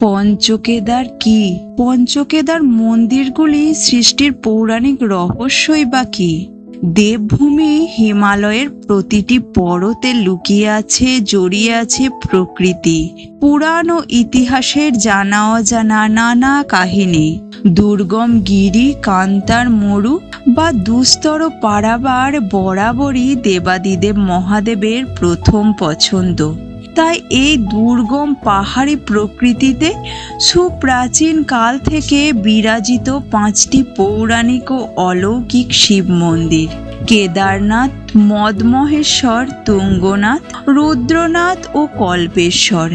পঞ্চকেদার কি? পঞ্চকেদার মন্দিরগুলি সৃষ্টির পৌরাণিক রহস্যই বা কি? দেবভূমি হিমালয়ের প্রতিটি পরতে লুকিয়ে আছে, জড়িয়ে আছে প্রকৃতি। পুরাণ ও ইতিহাসের জানা অজানা নানা কাহিনী। দুর্গম গিরি, কান্তার মরু বা দুস্তর পাড়াবার বরাবরই দেবাদিদেব মহাদেবের প্রথম পছন্দ। তাই এই দুর্গম পাহাড়ি প্রকৃতিতে সুপ্রাচীন কাল থেকে বিরাজিত পাঁচটি পৌরাণিক ও অলৌকিক শিব মন্দির। কেদারনাথ, মদমহেশ্বর, তুঙ্গনাথ, রুদ্রনাথ ও কল্পেশ্বর।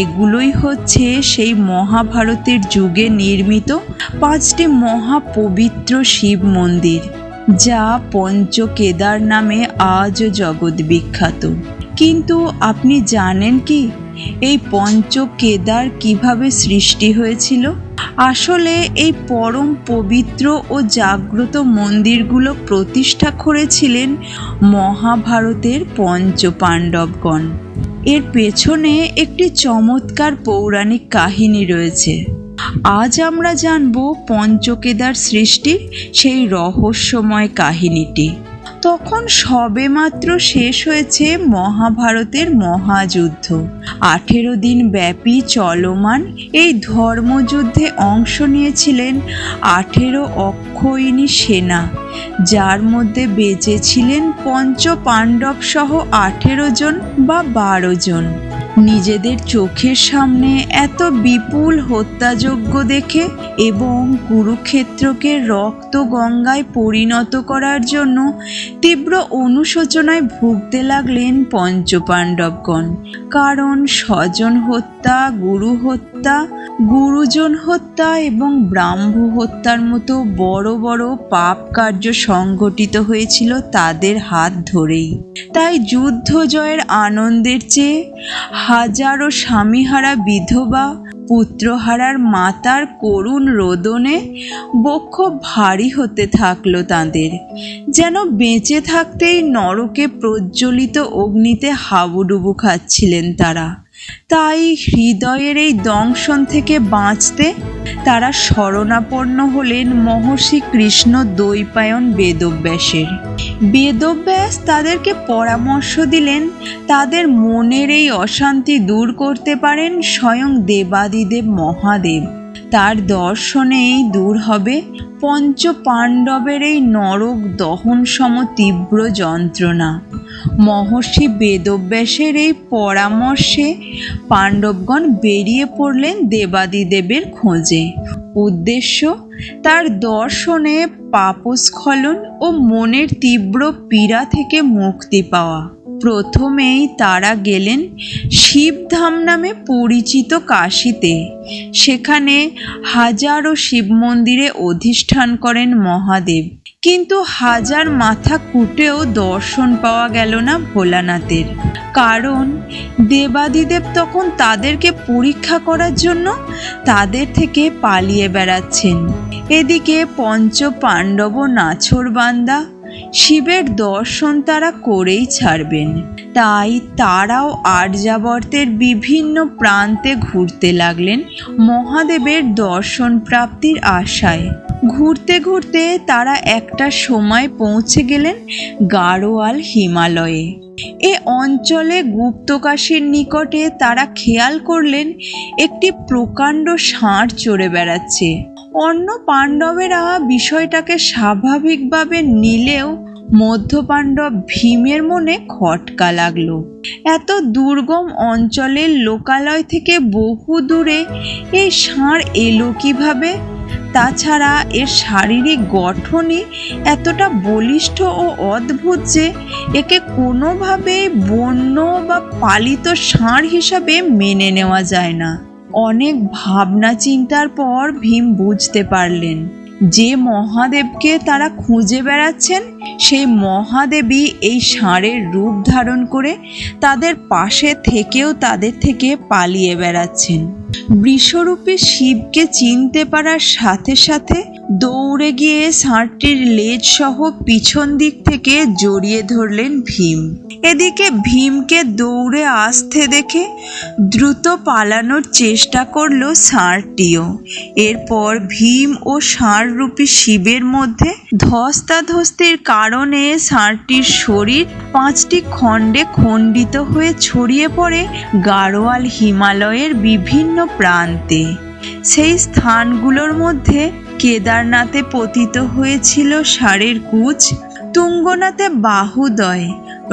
এগুলোই হচ্ছে সেই মহাভারতের যুগে নির্মিত পাঁচটি মহাপবিত্র শিব মন্দির, যা পঞ্চকেদার নামে আজও জগৎ বিখ্যাত। কিন্তু আপনি জানেন কি? এই পঞ্চ কেদার কীভাবে সৃষ্টি হয়েছিল? আসলে এই পরম পবিত্র ও জাগ্রত মন্দিরগুলো প্রতিষ্ঠা করেছিলেন মহাভারতের পঞ্চ পাণ্ডবগণ এর পেছনে একটি চমৎকার পৌরাণিক কাহিনী রয়েছে। আজ আমরা জানব পঞ্চকেদার সৃষ্টির সেই রহস্যময় কাহিনীটি। তখন সবেমাত্র শেষ হয়েছে মহাভারতের মহাযুদ্ধ। আঠেরো দিন ব্যাপী চলমান এই ধর্মযুদ্ধে অংশ নিয়েছিলেন আঠেরো অক্ষয়িনী সেনা, যার মধ্যে বেঁচে ছিলেন পঞ্চ পাণ্ডব সহ আঠেরো জন বা বারো জন। নিজেদের চোখের সামনে এত বিপুল হত্যাযজ্ঞ দেখে এবং কুরুক্ষেত্রকে রক্ত গঙ্গায় পরিণত করার জন্য তীব্র অনুশোচনায় ভুগতে লাগলেন পঞ্চপাণ্ডবগণ। কারণ স্বজন হত্যা, গুরু হত্যা, গুরুজন হত্যা এবং ব্রাহ্ম হত্যার মতো বড় বড় পাপ কার্য সংঘটিত হয়েছিল তাদের হাত ধরেই। তাই যুদ্ধ জয়ের আনন্দের চেয়ে হাজারো স্বামীহারা বিধবা পুত্রহারার মাতার করুণ রোদনে বক্ষ ভারী হতে থাকল তাদের। যেন বেঁচে থাকতেই নরকে প্রজ্বলিত অগ্নিতে হাবুডুবু খাচ্ছিলেন তারা। তাই হৃদয়ের এই দংশন থেকে বাঁচতে তারা শরণাপন্ন হলেন মহর্ষি কৃষ্ণ দৈপায়ন বেদব্যাসের। বেদব্যাস তাদেরকে পরামর্শ দিলেন, তাদের মনের এই অশান্তি দূর করতে পারেন স্বয়ং দেবাদিদেব মহাদেব। তার দর্শনেই দূর হবে পঞ্চ পাণ্ডবের এই নরক দহন সম তীব্র যন্ত্রণা। মহর্ষি বেদব্যাসের এই পরামর্শে পাণ্ডবগণ বেরিয়ে পড়লেন দেবাদিদেবের খোঁজে। উদ্দেশ্য তার দর্শনে পাপস্খলন ও মনের তীব্র পীড়া থেকে মুক্তি পাওয়া। প্রথমেই তারা গেলেন শিবধাম নামে পরিচিত কাশীতে। সেখানে হাজারো শিব মন্দিরে অধিষ্ঠান করেন মহাদেব। কিন্তু হাজার মাথা কুটেও দর্শন পাওয়া গেল না ভোলানাথের। কারণ দেবাদিদেব তখন তাদেরকে পরীক্ষা করার জন্য তাদের থেকে পালিয়ে বেড়াচ্ছেন। এদিকে পঞ্চ পাণ্ডব নাছরবান্দা শিবের দর্শন তারা করেই ছাড়বেন। তাই তারাও আর্যাবর্তের বিভিন্ন প্রান্তে ঘুরতে লাগলেন মহাদেবের দর্শন প্রাপ্তির আশায়। ঘুরতে ঘুরতে তারা একটা সময় পৌঁছে গেলেন গাড়োয়াল হিমালয়ে। এ অঞ্চলে গুপ্তকাশীর নিকটে তারা খেয়াল করলেন একটি প্রকাণ্ড ষাঁড় চড়ে বেড়াচ্ছে। অন্য পাণ্ডবেরা বিষয়টাকে স্বাভাবিকভাবে নিলেও মধ্যপাণ্ডব ভীমের মনে খটকা লাগল। এত দুর্গম অঞ্চলের লোকালয় থেকে বহু দূরে এই ষাঁড় এলো কীভাবে? তাছাড়া এর শারীরিক গঠনে এতটা বলিষ্ঠ ও অদ্ভুত যে একে কোনোভাবেই বন্য বা পালিত ষাঁড় হিসাবে মেনে নেওয়া যায় না। অনেক ভাবনা চিন্তার পর ভীম বুঝতে পারলেন, যে মহাদেবকে তারা খুঁজে বেড়াচ্ছেন সেই মহাদেবী এই ষাঁড়ের রূপ ধারণ করে তাদের পাশে থেকেও তাদের থেকে পালিয়ে বেড়াচ্ছেন। বৃষরূপী শিবকে চিনতে পারার সাথে সাথে দৌড়ে গিয়ে ষাঁড়টির লেজ সহ পিছন দিক থেকে জড়িয়ে ধরলেন ভীম। এদিকে ভীমকে দৌড়ে আসতে দেখে দ্রুত পালানোর চেষ্টা করল ষাঁড়টিও। এরপর ভীম ও ষাঁড়রূপী শিবের মধ্যে ধস্তাধস্তির কারণে ষাঁড়টির শরীর পাঁচটি খণ্ডে খণ্ডিত হয়ে ছড়িয়ে পড়ে গাড়োয়াল হিমালয়ের বিভিন্ন প্রান্তে। সেই স্থানগুলোর মধ্যে কেদারনাথে পতিত হয়েছিল ষাঁড়ের কুচ, তুঙ্গনাথে বাহুদয়,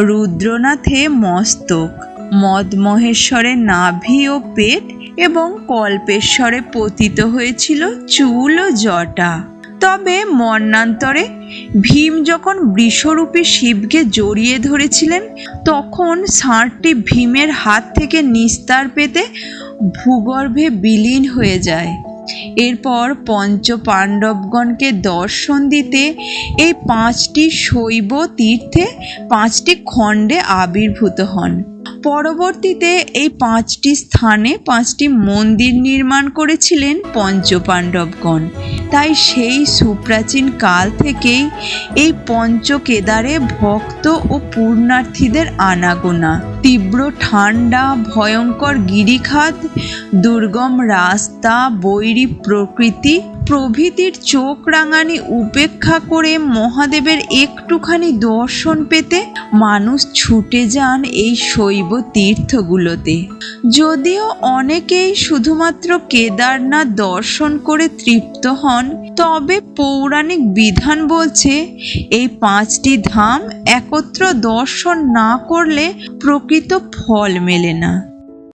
রুদ্রনাথে মস্তক, মদমহেশ্বরে নাভি ও পেট এবং কল্পেশ্বরে পতিত হয়েছিল চুল ও জটা। তবে মর্নান্তরে ভীম যখন বৃষরূপী শিবকে জড়িয়ে ধরেছিলেন, তখন ষাঁড়টি ভীমের হাত থেকে নিস্তার পেতে ভূগর্ভে বিলীন হয়ে যায়। এরপর পঞ্চ পাণ্ডবগণকে দর্শন দিতে এই পাঁচটি শৈব তীর্থে পাঁচটি খণ্ডে আবির্ভূত হন। পরবর্তীতে এই পাঁচটি স্থানে পাঁচটি মন্দির নির্মাণ করেছিলেন পঞ্চপাণ্ডবগণ। তাই সেই সুপ্রাচীন কাল থেকেই এই পঞ্চকেদারে ভক্ত ও পূর্ণার্থীদের আনাগোনা। তীব্র ঠান্ডা ভয়ঙ্কর গিরিখাত, দুর্গম রাস্তা, বৈরী প্রকৃতি প্রভৃতির চোখ রাঙানি উপেক্ষা করে মহাদেবের একটুখানি দর্শন পেতে মানুষ ছুটে যান এই শৈব তীর্থগুলোতে। যদিও অনেকেই শুধুমাত্র কেদারনাথ দর্শন করে তৃপ্ত হন, তবে পৌরাণিক বিধান বলছে, এই পাঁচটি ধাম একত্র দর্শন না করলে প্রকৃত ফল মেলে না।